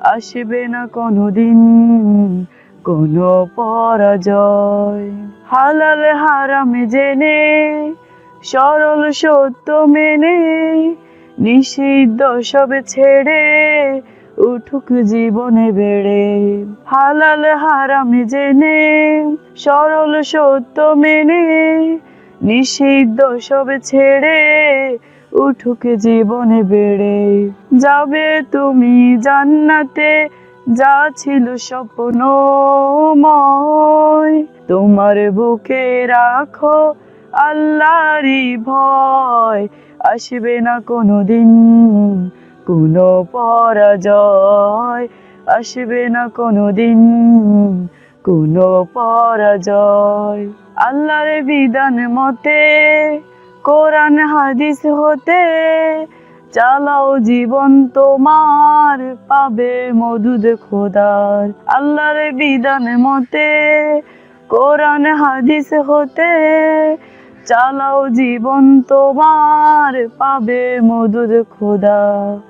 আসবে না কোনো দিন কোনো পরাজয়। হালাল হারাম জেনে, সরল সত্য মেনে, নিষিদ্ধ সব ছেড়ে উঠুক জীবনে বেড়ে। হালাল হারাম জেনে, সরল সত্য মেনে, নিষিদ্ধ সব ছেড়ে উঠুক জীবনে বেড়ে। যাবে তুমি জান্নাতে, যা ছিল স্বপ্নময়। তোমার বুকে রাখো আল্লাহরই ভয়। আসবে না কোনো দিন কোনো পরাজয়। আসবে না কোনো দিন কোনো পরাজয়। আল্লাহর বিধান মতে কোরআন হাদিস হতে চালাও জীবন তোমার, পাবে মধুদ খোদার। আল্লাহর বিধান মতে কোরআন হাদিস হতে চালাও জীবন তোমার, পাবে মধুর খোদা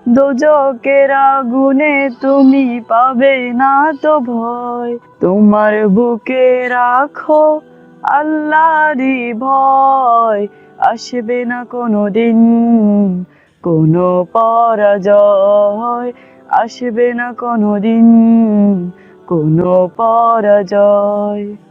দোজকের আগুনে তুমি পাবে না তো ভয়। তোমার বুকে রাখো আল্লাহরই ভয়। আসবে না কোনো দিন কোনো পরাজয়। আসবে না কোনো দিন কোনো পরাজয়।